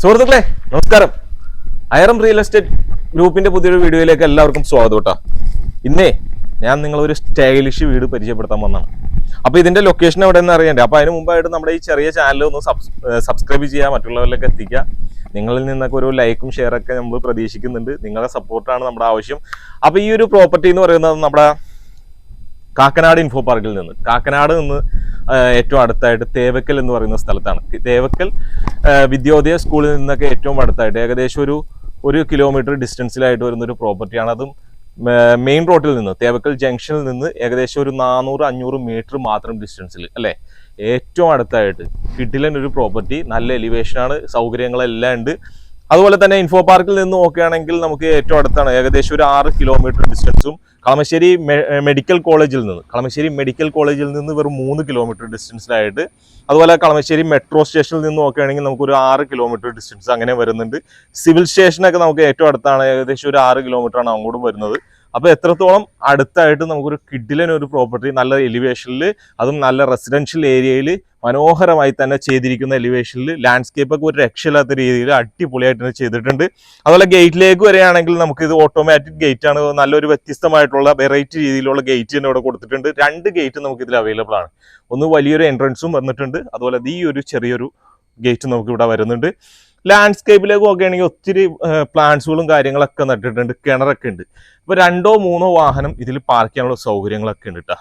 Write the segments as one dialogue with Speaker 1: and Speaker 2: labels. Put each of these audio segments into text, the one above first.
Speaker 1: സുഹൃത്തുക്കളെ നമസ്കാരം. അയറം real estate ഗ്രൂപ്പിന്റെ പുതിയൊരു വീഡിയോയിലേക്ക് എല്ലാവർക്കും സ്വാഗതം കേട്ടോ. ഇന്നേ ഞാൻ നിങ്ങളൊരു സ്റ്റൈലിഷ് വീട് പരിചയപ്പെടുത്താൻ വന്നതാണ് അപ്പൊ ഇതിന്റെ ലൊക്കേഷൻ എവിടെയെന്ന് അറിയണ്ടേ? അപ്പൊ അതിന് മുമ്പായിട്ട് നമ്മുടെ ഈ ചെറിയ ചാനൽ ഒന്ന് സബ്സ്ക്രൈബ് ചെയ്യുക മറ്റുള്ളവരിലേക്ക് എത്തിക്കുക. നിങ്ങളിൽ നിന്നൊക്കെ ഒരു ലൈക്കും ഷെയറൊക്കെ നമ്മൾ പ്രതീക്ഷിക്കുന്നുണ്ട്. നിങ്ങളുടെ സപ്പോർട്ടാണ് നമ്മുടെ ആവശ്യം. അപ്പൊ ഈ ഒരു പ്രോപ്പർട്ടി എന്ന് പറയുന്നത് നമ്മുടെ കാക്കനാട് ഇൻഫോ പാർക്കിൽ നിന്ന്. കാക്കനാട് നിന്ന് ഏറ്റവും അടുത്തായിട്ട് തേവക്കൽ എന്ന് പറയുന്ന സ്ഥലത്താണ്. തേവക്കൽ വിദ്യോദയ സ്കൂളിൽ നിന്നൊക്കെ ഏറ്റവും അടുത്തായിട്ട് ഏകദേശം ഒരു ഒരു കിലോമീറ്റർ ഡിസ്റ്റൻസിലായിട്ട് വരുന്ന ഒരു പ്രോപ്പർട്ടിയാണ് അതും മെയിൻ റോഡിൽ നിന്ന് തേവക്കൽ ജംഗ്ഷനിൽ നിന്ന് ഏകദേശം ഒരു നാനൂറ് അഞ്ഞൂറ് മീറ്റർ മാത്രം ഡിസ്റ്റൻസിൽ അല്ലേ? ഏറ്റവും അടുത്തായിട്ട് കിഡിലൻ ഒരു പ്രോപ്പർട്ടി നല്ല എലിവേഷനാണ് സൗകര്യങ്ങളെല്ലാം ഉണ്ട്. അതുപോലെ തന്നെ ഇൻഫോ പാർക്കിൽ നിന്ന് നോക്കുകയാണെങ്കിൽ നമുക്ക് ഏറ്റവും അടുത്താണ് ഏകദേശം ഒരു ആറ് കിലോമീറ്റർ ഡിസ്റ്റൻസും കളമശ്ശേരി മെഡിക്കൽ കോളേജിൽ നിന്ന് കളമശ്ശേരി മെഡിക്കൽ കോളേജിൽ നിന്ന് വെറും മൂന്ന് കിലോമീറ്റർ ഡിസ്റ്റൻസിലായിട്ട് അതുപോലെ കളമശ്ശേരി മെട്രോ സ്റ്റേഷനിൽ നിന്ന് നോക്കുകയാണെങ്കിൽ നമുക്ക് ഒരു ആറ് കിലോമീറ്റർ ഡിസ്റ്റൻസ് അങ്ങനെ വരുന്നുണ്ട്. സിവിൽ സ്റ്റേഷനൊക്കെ നമുക്ക് ഏറ്റവും അടുത്താണ് ഏകദേശം ഒരു ആറ് കിലോമീറ്ററാണ് അങ്ങോട്ടും വരുന്നത്. അപ്പോൾ എത്രത്തോളം അടുത്തായിട്ട് നമുക്കൊരു കിഡിലൻ ഒരു പ്രോപ്പർട്ടി നല്ല എലിവേഷനിൽ അതും നല്ല റെസിഡൻഷ്യൽ ഏരിയയിൽ മനോഹരമായി തന്നെ ചെയ്തിരിക്കുന്ന എലിവേഷനിൽ ലാൻഡ്സ്കേപ്പ് ഒക്കെ ഒരു രക്ഷയില്ലാത്ത രീതിയിൽ അടിപൊളിയായിട്ട് തന്നെ ചെയ്തിട്ടുണ്ട്. അതുപോലെ ഗേറ്റിലേക്ക് വരികയാണെങ്കിൽ നമുക്ക് ഇത് ഓട്ടോമാറ്റിക് ഗേറ്റ് ആണ്. നല്ലൊരു വ്യത്യസ്തമായിട്ടുള്ള വെറൈറ്റി രീതിയിലുള്ള ഗേറ്റ് തന്നെ ഇവിടെ കൊടുത്തിട്ടുണ്ട്. രണ്ട് ഗേറ്റ് നമുക്ക് ഇതിൽ അവൈലബിൾ ആണ്. ഒന്ന് വലിയൊരു എൻട്രൻസും വന്നിട്ടുണ്ട്. അതുപോലെ ഈ ഒരു ചെറിയൊരു ഗേറ്റ് നമുക്ക് ഇവിടെ വരുന്നുണ്ട്. ലാൻഡ്സ്കേപ്പിലേക്ക് നോക്കുകയാണെങ്കിൽ ഒത്തിരി പ്ലാന്റ്സുകളും കാര്യങ്ങളൊക്കെ നട്ടിട്ടുണ്ട് കിണറൊക്കെ ഉണ്ട്. അപ്പോൾ രണ്ടോ മൂന്നോ വാഹനം ഇതിൽ പാർക്ക് ചെയ്യാനുള്ള സൗകര്യങ്ങളൊക്കെ ഉണ്ട് കേട്ടോ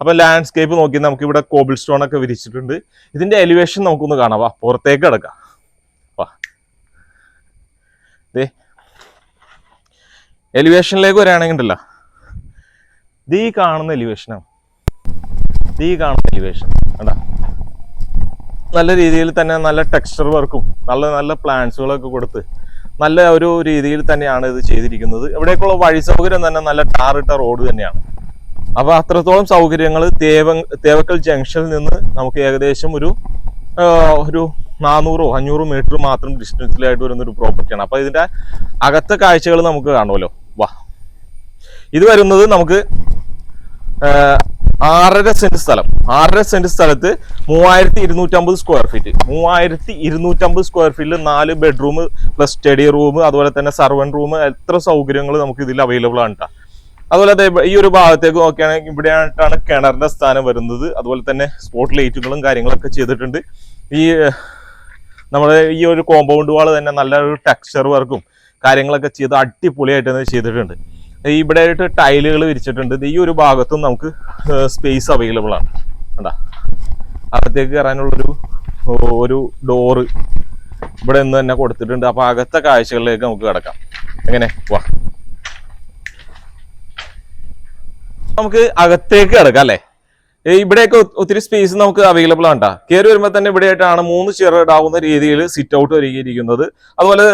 Speaker 1: അപ്പോൾ ലാൻഡ്സ്കേപ്പ് നോക്കി നമുക്ക് ഇവിടെ കോബിൾ സ്റ്റോൺ ഒക്കെ വിരിച്ചിട്ടുണ്ട്. ഇതിന്റെ എലിവേഷൻ നമുക്കൊന്ന് കാണാം. വാ പുറത്തേക്ക് കിടക്കാം. വാ. ദേ എലിവേഷനിലേക്ക് വരികയാണെങ്കിൽ ഉണ്ടല്ലോ. ഈ കാണുന്ന എലിവേഷനാണ് ഈ കാണുന്ന എലിവേഷൻ കണ്ടാ? നല്ല രീതിയിൽ തന്നെ നല്ല ടെക്സ്ചർ വർക്കും നല്ല നല്ല പ്ലാന്റ്സുകളൊക്കെ കൊടുത്ത് നല്ല ഒരു രീതിയിൽ തന്നെയാണ് ഇത് ചെയ്തിരിക്കുന്നത്. ഇവിടേക്കുള്ള വഴി സൗകര്യം തന്നെ നല്ല ടാറിട്ട റോഡ് തന്നെയാണ്. അപ്പൊ അത്രത്തോളം സൗകര്യങ്ങൾ തേവ തേവക്കൽ ജംഗ്ഷനിൽ നിന്ന് നമുക്ക് ഏകദേശം ഒരു ഒരു നാനൂറോ അഞ്ഞൂറോ മീറ്റർ മാത്രം ഡിസ്റ്റൻസിലായിട്ട് വരുന്ന ഒരു പ്രോപ്പർട്ടിയാണ് അപ്പൊ ഇതിന്റെ അകത്തെ കാഴ്ചകൾ നമുക്ക് കാണുമല്ലോ. വാ. ഇത് വരുന്നത് നമുക്ക് ആറര സെന്റ് സ്ഥലം. ആറര സെന്റ് സ്ഥലത്ത് മൂവായിരത്തി ഇരുന്നൂറ്റമ്പത് സ്ക്വയർ ഫീറ്റ് മൂവായിരത്തി ഇരുന്നൂറ്റമ്പത് സ്ക്വയർ ഫീറ്റിൽ നാല് ബെഡ്റൂം പ്ലസ് സ്റ്റഡി റൂം അതുപോലെ തന്നെ സർവൻ റൂം എത്ര സൗകര്യങ്ങൾ നമുക്ക് ഇതിൽ അവൈലബിൾ ആണ് ട്ടാ. അതുപോലെ ഈ ഒരു ഭാഗത്തേക്ക് നോക്കുകയാണെങ്കിൽ ഇവിടെയായിട്ടാണ് കിണറിന്റെ സ്ഥാനം വരുന്നത്. അതുപോലെ തന്നെ സ്പോട്ട് ലൈറ്റുകളും കാര്യങ്ങളൊക്കെ ചെയ്തിട്ടുണ്ട്. ഈ നമ്മുടെ ഈ ഒരു കോമ്പൗണ്ട് വാൾ തന്നെ നല്ലൊരു ടെക്സ്ചർ വർക്കും കാര്യങ്ങളൊക്കെ ചെയ്ത് അടിപൊളിയായിട്ട് തന്നെ ചെയ്തിട്ടുണ്ട്. ഇവിടെ ആയിട്ട് ടൈലുകൾ വിരിച്ചിട്ടുണ്ട്. ഈ ഒരു ഭാഗത്തും നമുക്ക് സ്പേസ് അവൈലബിൾ ആണ്. കണ്ട? അകത്തേക്ക് കയറാനുള്ളൊരു ഒരു ഡോറ് ഇവിടെ നിന്ന് തന്നെ കൊടുത്തിട്ടുണ്ട്. അപ്പൊ അകത്തെ കാഴ്ചകളിലേക്ക് നമുക്ക് കിടക്കാം. എങ്ങനെ? വാ. നമുക്ക് അകത്തേക്ക് കിടക്കാം അല്ലേ? ഇവിടെയൊക്കെ ഒത്തിരി സ്പേസ് നമുക്ക് അവൈലബിൾ ആണ് കേട്ടോ കയറി വരുമ്പോൾ തന്നെ ഇവിടെയായിട്ടാണ് മൂന്ന് ചെയർ ഇടാവുന്ന രീതിയിൽ സിറ്റ് ഔട്ട് ഒരുക്കിയിരിക്കുന്നത്. അതുപോലെ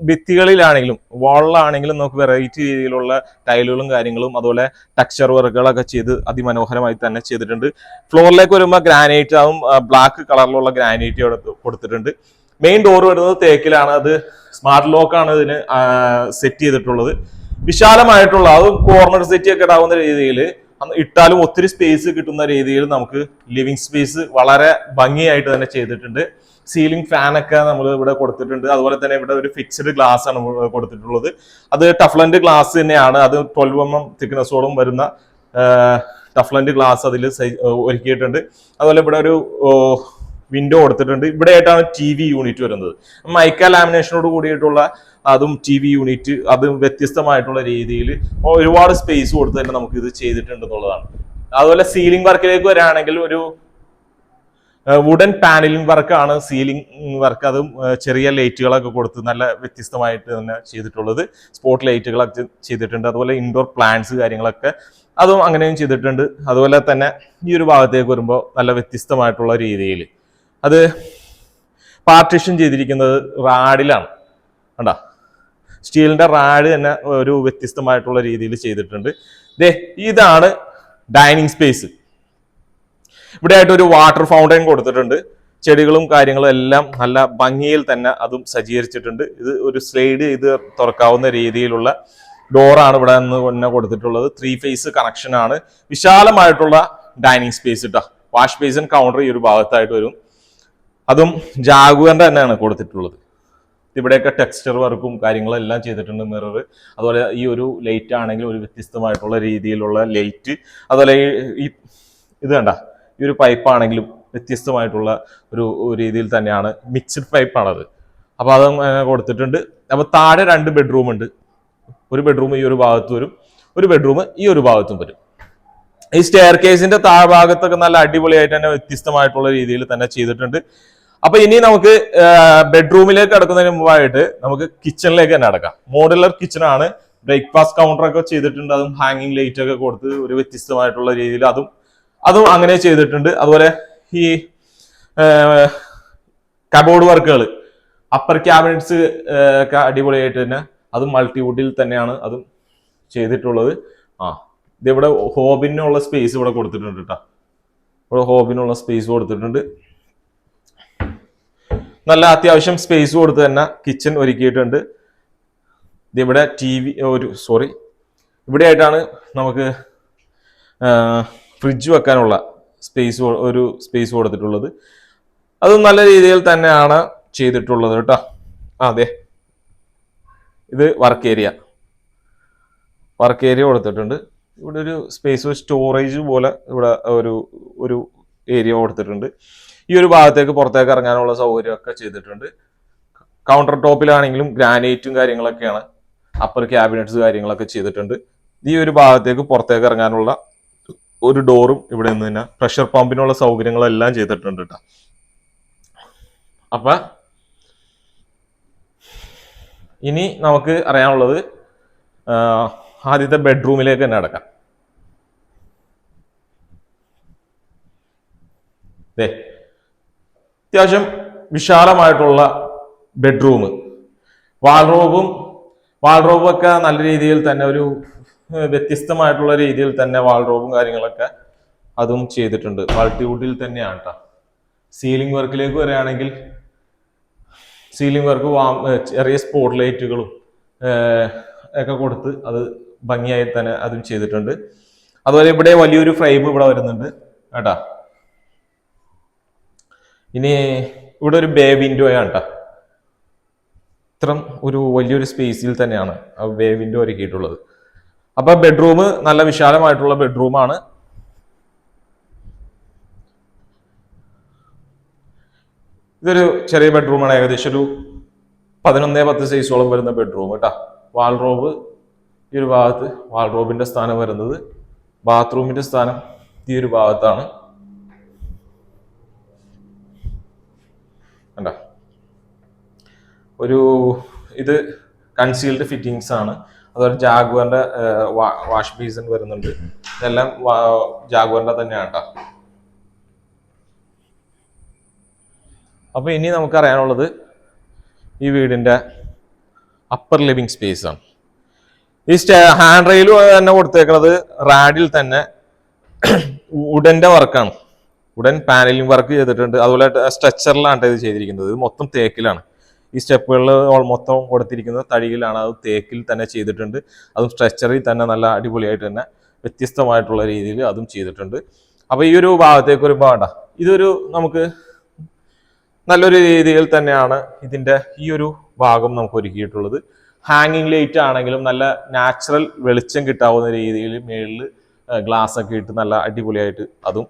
Speaker 1: ഭിത്തികളിലാണെങ്കിലും വാളിലാണെങ്കിലും നമുക്ക് വെറൈറ്റി രീതിയിലുള്ള ടൈലുകളും കാര്യങ്ങളും അതുപോലെ ടെക്സ്ചർ വർക്കുകളൊക്കെ ചെയ്ത് അതിമനോഹരമായി തന്നെ ചെയ്തിട്ടുണ്ട്. ഫ്ലോറിലേക്ക് വരുമ്പോൾ ഗ്രാനൈറ്റ് ആവും ബ്ലാക്ക് കളറിലുള്ള ഗ്രാനൈറ്റ് കൊടുത്തിട്ടുണ്ട്. മെയിൻ ഡോർ വരുന്നത് തേക്കിലാണ്. അത് സ്മാർട്ട് ലോക്കാണ് ഇതിന് സെറ്റ് ചെയ്തിട്ടുള്ളത്. വിശാലമായിട്ടുള്ള അത് കോർണർ സെറ്റ് ഒക്കെ ഇടാവുന്ന രീതിയിൽ ഇട്ടാലും ഒത്തിരി സ്പേസ് കിട്ടുന്ന രീതിയിൽ നമുക്ക് ലിവിങ് സ്പേസ് വളരെ ഭംഗിയായിട്ട് തന്നെ ചെയ്തിട്ടുണ്ട്. സീലിംഗ് ഫാൻ ഒക്കെ നമ്മൾ ഇവിടെ കൊടുത്തിട്ടുണ്ട്. അതുപോലെ തന്നെ ഇവിടെ ഒരു ഫിക്സ്ഡ് ഗ്ലാസ് ആണ് കൊടുത്തിട്ടുള്ളത്. അത് ടഫ്ലന്റ് ഗ്ലാസ് തന്നെയാണ്. അത് ട്വൽവ് എം എം തിക്നെസ്സോളം വരുന്ന ടഫ്ലന്റ് ഗ്ലാസ് അതിൽ ഒരുക്കിയിട്ടുണ്ട്. അതുപോലെ ഇവിടെ ഒരു വിൻഡോ കൊടുത്തിട്ടുണ്ട്. ഇവിടെ ആയിട്ടാണ് ടി വി യൂണിറ്റ് വരുന്നത്. മൈക്ക ലാമിനേഷനോട് കൂടിയിട്ടുള്ള അതും ടി വി യൂണിറ്റ് അതും വ്യത്യസ്തമായിട്ടുള്ള രീതിയിൽ ഒരുപാട് സ്പേസ് കൊടുത്ത് തന്നെ നമുക്ക് ഇത് ചെയ്തിട്ടുണ്ട് എന്നുള്ളതാണ് അതുപോലെ സീലിംഗ് വർക്കിലേക്ക് വരാണെങ്കിൽ ഒരു വുഡൻ പാനലിംഗ് വർക്കാണ് സീലിംഗ് വർക്ക് അതും ചെറിയ ലൈറ്റുകളൊക്കെ കൊടുത്ത് നല്ല വ്യത്യസ്തമായിട്ട് തന്നെ ചെയ്തിട്ടുള്ളത്. സ്പോട്ട് ലൈറ്റുകളൊക്കെ ചെയ്തിട്ടുണ്ട്. അതുപോലെ ഇൻഡോർ പ്ലാന്റ്സ് കാര്യങ്ങളൊക്കെ അതും അങ്ങനെയും ചെയ്തിട്ടുണ്ട്. അതുപോലെ തന്നെ ഈ ഒരു ഭാഗത്തേക്ക് വരുമ്പോൾ നല്ല വ്യത്യസ്തമായിട്ടുള്ള രീതിയിൽ. അത് പാർട്ടിഷൻ ചെയ്തിരിക്കുന്നത് റാഡിലാണ്. കണ്ടാ? സ്റ്റീലിന്റെ റാഡ് തന്നെ ഒരു വ്യത്യസ്തമായിട്ടുള്ള രീതിയിൽ ചെയ്തിട്ടുണ്ട്. ദേ ഇതാണ് ഡൈനിങ് സ്പേസ് ഇവിടെ ആയിട്ട് ഒരു വാട്ടർ ഫൗണ്ടൈൻ കൊടുത്തിട്ടുണ്ട്. ചെടികളും കാര്യങ്ങളും എല്ലാം നല്ല ഭംഗിയിൽ തന്നെ അതും സജ്ജീകരിച്ചിട്ടുണ്ട്. ഇത് ഒരു സ്ലൈഡ് ഇത് തുറക്കാവുന്ന രീതിയിലുള്ള ഡോറാണ് ഇവിടെ നിന്ന് തന്നെ കൊടുത്തിട്ടുള്ളത്. ത്രീ ഫേസ് കണക്ഷൻ ആണ്. വിശാലമായിട്ടുള്ള ഡൈനിങ് സ്പേസ് ഇട്ടാ വാഷ് ബേസിൻ കൗണ്ടർ ഈ ഒരു ഭാഗത്തായിട്ട് വരും. അതും ജാഗുവറിന്റെ തന്നെയാണ് കൊടുത്തിട്ടുള്ളത്. ഇവിടെയൊക്കെ ടെക്സ്ചർ വർക്കും കാര്യങ്ങളും എല്ലാം ചെയ്തിട്ടുണ്ട് മിറർ അതുപോലെ ഈ ഒരു ലൈറ്റ് ആണെങ്കിൽ ഒരു വ്യത്യസ്തമായിട്ടുള്ള രീതിയിലുള്ള ലൈറ്റ് അതുപോലെ ഈ ഈ ഇത് കണ്ട? ഈ ഒരു പൈപ്പ് ആണെങ്കിലും വ്യത്യസ്തമായിട്ടുള്ള ഒരു രീതിയിൽ തന്നെയാണ് മിക്സ്ഡ് പൈപ്പാണത് അപ്പോൾ അത് കൊടുത്തിട്ടുണ്ട്. അപ്പോൾ താഴെ രണ്ട് ബെഡ്റൂം ഉണ്ട്. ഒരു ബെഡ്റൂം ഈ ഒരു ഭാഗത്ത് വരും. ഒരു ബെഡ്റൂം ഈ ഒരു ഭാഗത്തും വരും. ഈ സ്റ്റെയർ കേസിന്റെ താഴ്ഭാഗത്തൊക്കെ നല്ല അടിപൊളിയായിട്ട് തന്നെ വ്യത്യസ്തമായിട്ടുള്ള രീതിയിൽ തന്നെ ചെയ്തിട്ടുണ്ട്. അപ്പൊ ഇനി നമുക്ക് ബെഡ്റൂമിലേക്ക് കടക്കുന്നതിന് മുമ്പായിട്ട് നമുക്ക് കിച്ചണിലേക്ക് തന്നെ അടക്കാം. മോഡുലർ കിച്ചൺ ആണ്. ബ്രേക്ക്ഫാസ്റ്റ് കൗണ്ടർ ഒക്കെ ചെയ്തിട്ടുണ്ട്. അതും ഹാങ്ങിങ് ലൈറ്റ് ഒക്കെ കൊടുത്ത് ഒരു വ്യത്യസ്തമായിട്ടുള്ള രീതിയിൽ അതും അതും അങ്ങനെ ചെയ്തിട്ടുണ്ട്. അതുപോലെ ഈ കബോർഡ് വർക്കുകൾ അപ്പർ ക്യാബിനറ്റ്സ് ഒക്കെ അടിപൊളിയായിട്ട് തന്നെ അതും മൾട്ടിവുഡിൽ തന്നെയാണ് അതും ചെയ്തിട്ടുള്ളത്. ആ ഇതിവിടെ ഹോബിനുള്ള സ്പേസ് ഇവിടെ കൊടുത്തിട്ടുണ്ട് കേട്ടോ ഇവിടെ ഹോബിനുള്ള സ്പേസ് കൊടുത്തിട്ടുണ്ട്. നല്ല അത്യാവശ്യം സ്പേസ് കൊടുത്ത് തന്നെ കിച്ചൺ ഒരുക്കിയിട്ടുണ്ട്. ഇതിവിടെ ടി വി ഒരു സോറി ഇവിടെ ആയിട്ടാണ് നമുക്ക് ഫ്രിഡ്ജ് വെക്കാനുള്ള സ്പേസ് ഒരു സ്പേസ് കൊടുത്തിട്ടുള്ളത്. അത് നല്ല രീതിയിൽ തന്നെയാണ് ചെയ്തിട്ടുള്ളത് കേട്ടോ. അതെ ഇത് വർക്ക് ഏരിയ. വർക്ക് ഏരിയ കൊടുത്തിട്ടുണ്ട്. ഇവിടെ ഒരു സ്പേസ് സ്റ്റോറേജ് പോലെ ഇവിടെ ഒരു ഒരു ഏരിയ കൊടുത്തിട്ടുണ്ട്. ഈ ഒരു ഭാഗത്തേക്ക് പുറത്തേക്ക് ഇറങ്ങാനുള്ള സൗകര്യമൊക്കെ ചെയ്തിട്ടുണ്ട്. കൗണ്ടർ ടോപ്പിലാണെങ്കിലും ഗ്രാനൈറ്റും കാര്യങ്ങളൊക്കെയാണ്. അപ്പർ ക്യാബിനറ്റ്സ് കാര്യങ്ങളൊക്കെ ചെയ്തിട്ടുണ്ട്. ഈ ഒരു ഭാഗത്തേക്ക് പുറത്തേക്ക് ഇറങ്ങാനുള്ള ഒരു ഡോറും ഇവിടെ നിന്ന് തന്നെ പ്രഷർ പമ്പിനുള്ള സൗകര്യങ്ങളെല്ലാം ചെയ്തിട്ടുണ്ട് കേട്ടോ അപ്പൊ ഇനി നമുക്ക് അറിയാനുള്ളത് ആദ്യത്തെ ബെഡ്റൂമിലേക്ക് തന്നെ അടക്കാം ദേ അത്യാവശ്യം വിശാലമായിട്ടുള്ള ബെഡ്റൂം വാൾറോബും വാൾറോബൊക്കെ നല്ല രീതിയിൽ തന്നെ ഒരു വ്യത്യസ്തമായിട്ടുള്ള രീതിയിൽ തന്നെ വാൾറോബും കാര്യങ്ങളൊക്കെ അതും ചെയ്തിട്ടുണ്ട്. മൾട്ടിവുഡിൽ തന്നെയാണ് കേട്ടോ സീലിംഗ് വർക്കിലേക്ക് വരികയാണെങ്കിൽ സീലിംഗ് വർക്ക് ചെറിയ സ്പോട്ട് ലൈറ്റുകളും ഒക്കെ കൊടുത്ത് അത് ഭംഗിയായി തന്നെ അതും ചെയ്തിട്ടുണ്ട്. അതുപോലെ ഇവിടെ വലിയൊരു ഫ്രെയിം ഇവിടെ വരുന്നുണ്ട് കേട്ടാ. ഇനി ഇവിടെ ഒരു ബേ വിൻഡോ ആണ് കേട്ടോ ഇത്രം ഒരു വലിയൊരു സ്പേസിൽ തന്നെയാണ് ആ ബേ വിൻഡോ ഒരുക്കിയിട്ടുള്ളത്. അപ്പൊ ബെഡ്റൂം നല്ല വിശാലമായിട്ടുള്ള ബെഡ്റൂമാണ് ഇതൊരു ചെറിയ ബെഡ്റൂമാണ് ഏകദേശം ഒരു പതിനൊന്നേ പത്ത് സൈസോളം വരുന്ന ബെഡ്റൂം കേട്ടോ വാൾറോബ് ഈ ഒരു ഭാഗത്ത് വാൾറോബിന്റെ സ്ഥാനം വരുന്നത് ബാത്റൂമിന്റെ സ്ഥാനം ഈ ഒരു ഭാഗത്താണ്. ഒരു ഇത് കൺസീൽഡ് ഫിറ്റിങ്സ് ആണ്. അതുപോലെ ജാഗുവറിന്റെ വാഷ് ബീസൺ വരുന്നുണ്ട്. ഇതെല്ലാം ജാഗുവറിന്റെ തന്നെയാണ് കേട്ടോ അപ്പൊ ഇനി നമുക്ക് അറിയാനുള്ളത് ഈ വീടിന്റെ അപ്പർ ലിവിങ് സ്പേസ് ആണ്. ഈ സ്റ്റേ ഹാൻഡ് റെയിൽ തന്നെ കൊടുത്തേക്കുന്നത് റാഡിൽ തന്നെ ഉഡന്റെ വർക്കാണ്. ഉടൻ പാനലിംഗ് വർക്ക് ചെയ്തിട്ടുണ്ട്. അതുപോലെ സ്ട്രെച്ചറിലാണ് ഇത് ചെയ്തിരിക്കുന്നത്. ഇത് മൊത്തം തേക്കിലാണ്. ഈ സ്റ്റെപ്പുകളിൽ മൊത്തം കൊടുത്തിരിക്കുന്നത് തടിയിലാണ് അത് തേക്കിൽ തന്നെ ചെയ്തിട്ടുണ്ട്. അതും സ്ട്രെച്ചറിൽ തന്നെ നല്ല അടിപൊളിയായിട്ട് തന്നെ വ്യത്യസ്തമായിട്ടുള്ള രീതിയിൽ അതും ചെയ്തിട്ടുണ്ട്. അപ്പോൾ ഈ ഒരു ഭാഗത്തേക്ക് ഒരു വേണ്ട ഇതൊരു നമുക്ക് നല്ലൊരു രീതിയിൽ തന്നെയാണ് ഇതിന്റെ ഈ ഒരു ഭാഗം നമുക്ക് ഒരുക്കിയിട്ടുള്ളത്. ഹാങ്ങിങ് ലൈറ്റ് ആണെങ്കിലും നല്ല നാച്ചുറൽ വെളിച്ചം കിട്ടാവുന്ന രീതിയിൽ മേളിൽ ഗ്ലാസ് ഒക്കെ ഇട്ട് നല്ല അടിപൊളിയായിട്ട് അതും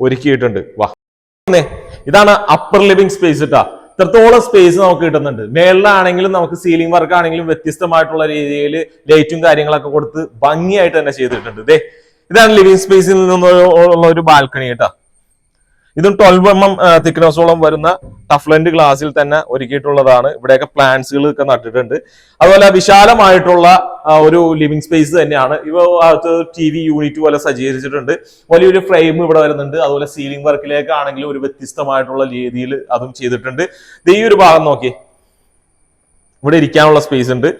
Speaker 1: ഒരുക്കിയിട്ടുണ്ട്. വാ. ഇതാണ് അപ്പർ ലിവിങ് സ്പേസ് ഇട്ടാ ഇത്രത്തോളം സ്പേസ് നമുക്ക് കിട്ടുന്നുണ്ട്. മേളിലാണെങ്കിലും നമുക്ക് സീലിംഗ് വർക്ക് ആണെങ്കിലും വ്യത്യസ്തമായിട്ടുള്ള രീതിയിൽ ലൈറ്റും കാര്യങ്ങളൊക്കെ കൊടുത്ത് ഭംഗിയായിട്ട് തന്നെ ചെയ്തിട്ടുണ്ട്. ഇതേ ഇതാണ് ലിവിംഗ് സ്പേസിൽ നിന്നുള്ള ഒരു ബാൽക്കണി കേട്ടാ. ഇതും ട്വൽവ് എം എം തിക്നെസ്സോളം വരുന്ന ടഫ്ലൻഡ് ഗ്ലാസിൽ തന്നെ ഒരുക്കിയിട്ടുള്ളതാണ്. ഇവിടെയൊക്കെ പ്ലാന്റ്സുകൾ ഒക്കെ നട്ടിട്ടുണ്ട്. അതുപോലെ വിശാലമായിട്ടുള്ള ഒരു ലിവിംഗ് സ്പേസ് തന്നെയാണ്. ഇവ അകത്ത് ടി വി യൂണിറ്റ് പോലെ സജ്ജീകരിച്ചിട്ടുണ്ട്. വലിയൊരു ഫ്രെയിം ഇവിടെ വരുന്നുണ്ട്. അതുപോലെ സീലിംഗ് വർക്കിലേക്കാണെങ്കിലും ഒരു വ്യത്യസ്തമായിട്ടുള്ള രീതിയിൽ അതും ചെയ്തിട്ടുണ്ട്. ദേ ഈ ഒരു ഭാഗം നോക്കി. ഇവിടെ ഇരിക്കാനുള്ള സ്പേസ് ഉണ്ട്.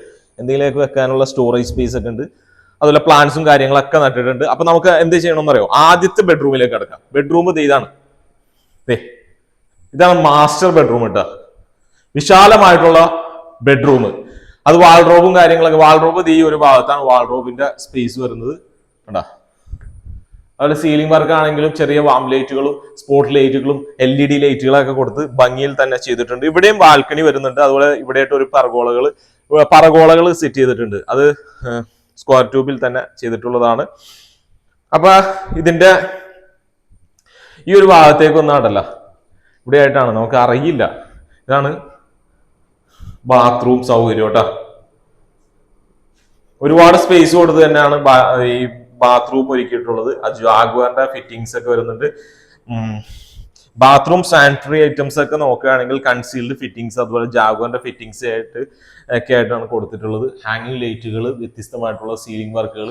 Speaker 1: എന്തെങ്കിലുമൊക്കെ വെക്കാനുള്ള സ്റ്റോറേജ് സ്പേസ് ഒക്കെ ഉണ്ട്. അതുപോലെ പ്ലാന്റ്സും കാര്യങ്ങളൊക്കെ നട്ടിട്ടുണ്ട്. അപ്പൊ നമുക്ക് എന്ത് ചെയ്യണമെന്ന് അറിയോ ആദ്യത്തെ ബെഡ്റൂമിലേക്ക് കിടക്കാം. ബെഡ്റൂം ഇതാണ്. ഇതാണ് മാസ്റ്റർ ബെഡ്റൂം കേട്ടോ വിശാലമായിട്ടുള്ള ബെഡ്റൂം അത് വാൾഡ്രോബും കാര്യങ്ങളൊക്കെ വാൾഡ്രോബ് ഈ ഒരു ഭാഗത്താണ് വാൾഡ്രോബിന്റെ സ്പേസ് വരുന്നത്. കണ്ടാ? അതുപോലെ സീലിംഗ് വർക്ക് ആണെങ്കിലും ചെറിയ വാം ലൈറ്റുകളും സ്പോട്ട് ലൈറ്റുകളും എൽ ഇ ഡി ലൈറ്റുകളൊക്കെ കൊടുത്ത് ഭംഗിയിൽ തന്നെ ചെയ്തിട്ടുണ്ട്. ഇവിടെയും ബാൽക്കണി വരുന്നുണ്ട്. അതുപോലെ ഇവിടെയായിട്ട് ഒരു പറഗോളകൾ പറഗോളകൾ സെറ്റ് ചെയ്തിട്ടുണ്ട്. അത് സ്ക്വയർ ട്യൂബിൽ തന്നെ ചെയ്തിട്ടുള്ളതാണ്. അപ്പൊ ഇതിന്റെ ഈ ഒരു ഭാഗത്തേക്ക് ആട്ടല്ല ഇവിടെ ആയിട്ടാണ് നമുക്ക് അറിയില്ല. ഇതാണ് ബാത്റൂം സൗകര്യം കേട്ടോ. ഒരുപാട് സ്പേസ് കൊടുത്ത് തന്നെയാണ് ഈ ബാത്റൂം ഒരുക്കിയിട്ടുള്ളത്. അത് ജാഗ്വാറിന്റെ ഫിറ്റിങ്സ് ഒക്കെ വരുന്നുണ്ട്. ബാത്റൂം സാനിറ്ററി ഐറ്റംസ് ഒക്കെ നോക്കുകയാണെങ്കിൽ കൺസീൽഡ് ഫിറ്റിങ്സ് അതുപോലെ ജാഗ്വാറിന്റെ ഫിറ്റിങ്സ് ആയിട്ട് ഒക്കെ ആയിട്ടാണ് കൊടുത്തിട്ടുള്ളത്. ഹാങ്ങിങ് ലൈറ്റുകൾ വ്യത്യസ്തമായിട്ടുള്ള സീലിംഗ് വർക്കുകൾ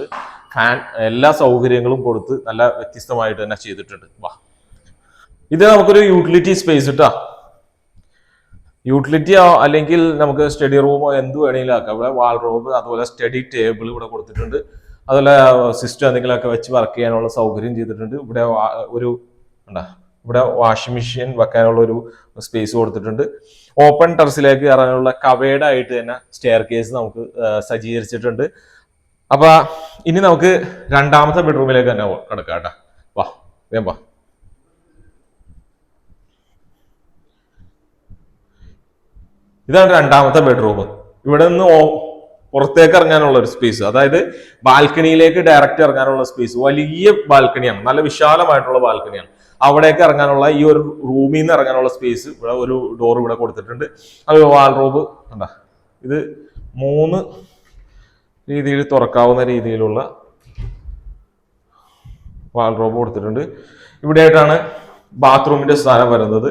Speaker 1: ഫാൻ എല്ലാ സൗകര്യങ്ങളും കൊടുത്ത് നല്ല വ്യത്യസ്തമായിട്ട് തന്നെ ചെയ്തിട്ടുണ്ട്. വാ. ഇത് നമുക്കൊരു യൂട്ടിലിറ്റി സ്പേസ് ഇട്ടാ യൂട്ടിലിറ്റിയോ അല്ലെങ്കിൽ നമുക്ക് സ്റ്റഡി റൂമോ എന്ത് വേണമെങ്കിലും ആക്കാം. ഇവിടെ വാൾ റൂം അതുപോലെ സ്റ്റഡി ടേബിൾ ഇവിടെ കൊടുത്തിട്ടുണ്ട്. അതുപോലെ സിസ്റ്റം എന്തെങ്കിലുമൊക്കെ വെച്ച് വർക്ക് ചെയ്യാനുള്ള സൗകര്യം ചെയ്തിട്ടുണ്ട്. ഇവിടെ ഒരു എന്താ ഇവിടെ വാഷിംഗ് മെഷീൻ വെക്കാനുള്ള ഒരു സ്പേസ് കൊടുത്തിട്ടുണ്ട്. ഓപ്പൺ ടെറസിലേക്ക് കയറാനുള്ള കവേഡ് ആയിട്ട് തന്നെ സ്റ്റെയർ കേസ് നമുക്ക് സജ്ജീകരിച്ചിട്ടുണ്ട്. അപ്പൊ ഇനി നമുക്ക് രണ്ടാമത്തെ ബെഡ്റൂമിലേക്ക് തന്നെ കിടക്കാം കേട്ടോ വാ വേം വാ. ഇതാണ് രണ്ടാമത്തെ ബെഡ്റൂം ഇവിടെ നിന്ന് പുറത്തേക്ക് ഇറങ്ങാനുള്ള ഒരു സ്പേസ് അതായത് ബാൽക്കണിയിലേക്ക് ഡയറക്റ്റ് ഇറങ്ങാനുള്ള സ്പേസ് വലിയ ബാൽക്കണിയാണ്. നല്ല വിശാലമായിട്ടുള്ള ബാൽക്കണിയാണ്. അവിടേക്ക് ഇറങ്ങാനുള്ള ഈ ഒരു റൂമിൽ നിന്ന് ഇറങ്ങാനുള്ള സ്പേസ് ഇവിടെ ഒരു ഡോർ ഇവിടെ കൊടുത്തിട്ടുണ്ട്. അത് വാൾറോബ് എന്താ ഇത് മൂന്ന് രീതിയിൽ തുറക്കാവുന്ന രീതിയിലുള്ള വാൾറോബ് കൊടുത്തിട്ടുണ്ട്. ഇവിടെയായിട്ടാണ് ബാത്റൂമിന്റെ സ്ഥാനം വരുന്നത്.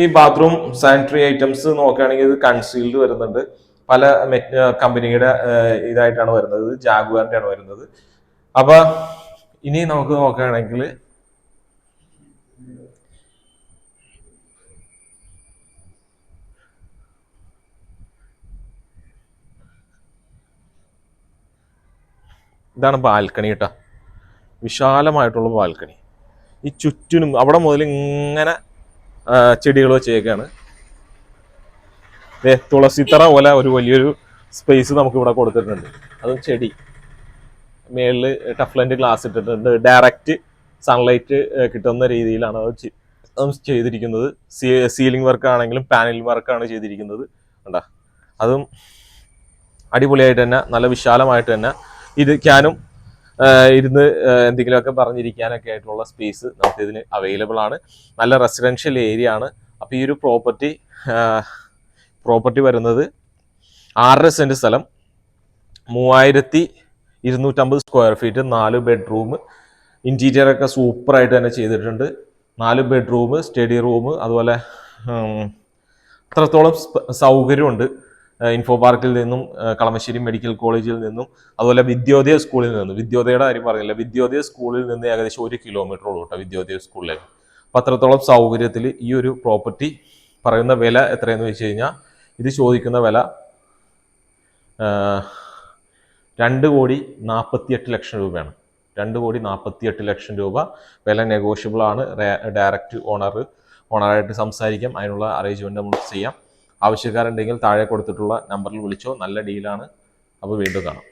Speaker 1: ഈ ബാത്റൂം സാനിറ്ററി ഐറ്റംസ് നോക്കുകയാണെങ്കിൽ ഇത് കൺസീൽഡ് വരുന്നുണ്ട്. പല കമ്പനിയുടെ ഇതായിട്ടാണ് വരുന്നത്. ജാഗുവാറിന്റെ ആണ് വരുന്നത്. അപ്പൊ ഇനി നമുക്ക് നോക്കുകയാണെങ്കിൽ ഇതാണ് ബാൽക്കണി കേട്ടോ. വിശാലമായിട്ടുള്ള ബാൽക്കണി. ഈ ചുറ്റിനും അവിടെ മുതൽ ഇങ്ങനെ ചെടികൾ വെച്ചേക്കാണ് തുളസിത്തറ പോലെ ഒരു വലിയൊരു സ്പേസ് നമുക്ക് ഇവിടെ കൊടുത്തിട്ടുണ്ട്. അതും ചെടി. മേളിൽ ടഫ്ലന്റ് ഗ്ലാസ് ഇട്ടിട്ടുണ്ട്. ഡയറക്റ്റ് സൺലൈറ്റ് കിട്ടുന്ന രീതിയിലാണ് അത് ചെയ്തിരിക്കുന്നത്. സീലിംഗ് വർക്ക് ആണെങ്കിലും പാനൽ വർക്കാണ് ചെയ്തിരിക്കുന്നത്. കണ്ടാ? അതും അടിപൊളിയായിട്ട് തന്നെ നല്ല വിശാലമായിട്ട് തന്നെ. ഇരിക്കാനും ഇരുന്ന് എന്തെങ്കിലുമൊക്കെ പറഞ്ഞിരിക്കാനൊക്കെ ആയിട്ടുള്ള സ്പേസ് നമുക്ക് ഇതിന് അവൈലബിൾ ആണ്. നല്ല റെസിഡൻഷ്യൽ ഏരിയ ആണ്. അപ്പോൾ ഈ ഒരു പ്രോപ്പർട്ടി പ്രോപ്പർട്ടി വരുന്നത് ആറര സെന്റ് സ്ഥലം മൂവായിരത്തി ഇരുന്നൂറ്റമ്പത് സ്ക്വയർ ഫീറ്റ് നാല് ബെഡ്റൂം ഇന്റീരിയർ ഒക്കെ സൂപ്പറായിട്ട് തന്നെ ചെയ്തിട്ടുണ്ട്. നാല് ബെഡ്റൂം സ്റ്റഡി റൂം അതുപോലെ അത്രത്തോളം സൗകര്യമുണ്ട്. ഇൻഫോ പാർക്കിൽ നിന്നും കളമശ്ശേരി മെഡിക്കൽ കോളേജിൽ നിന്നും അതുപോലെ വിദ്യോദയ സ്കൂളിൽ നിന്നും വിദ്യോദയയുടെ കാര്യം പറഞ്ഞില്ല? വിദ്യോദയ സ്കൂളിൽ നിന്ന് ഏകദേശം ഒരു കിലോമീറ്റർ ഉള്ളൂ കേട്ടോ വിദ്യോദയ സ്കൂളിലേക്ക് അപ്പം അത്രത്തോളം സൗകര്യത്തിൽ ഈ ഒരു പ്രോപ്പർട്ടി പറയുന്ന വില എത്രയെന്ന് വെച്ച് കഴിഞ്ഞാൽ ഇത് ചോദിക്കുന്ന വില രണ്ട് കോടി നാൽപ്പത്തിയെട്ട് ലക്ഷം രൂപയാണ്. രണ്ട് കോടി നാൽപ്പത്തിയെട്ട് ലക്ഷം രൂപ വില നെഗോഷ്യബിൾ ആണ്. ഡയറക്റ്റ് ഓണർ ഓണറായിട്ട് സംസാരിക്കാം. അതിനുള്ള അറേഞ്ച്മെന്റ് നമുക്ക് ചെയ്യാം. ആവശ്യക്കാരുണ്ടെങ്കിൽ താഴെ കൊടുത്തിട്ടുള്ള നമ്പറിൽ വിളിച്ചോ. നല്ല ഡീലാണ് അപ്പോൾ വീണ്ടും കാണാം.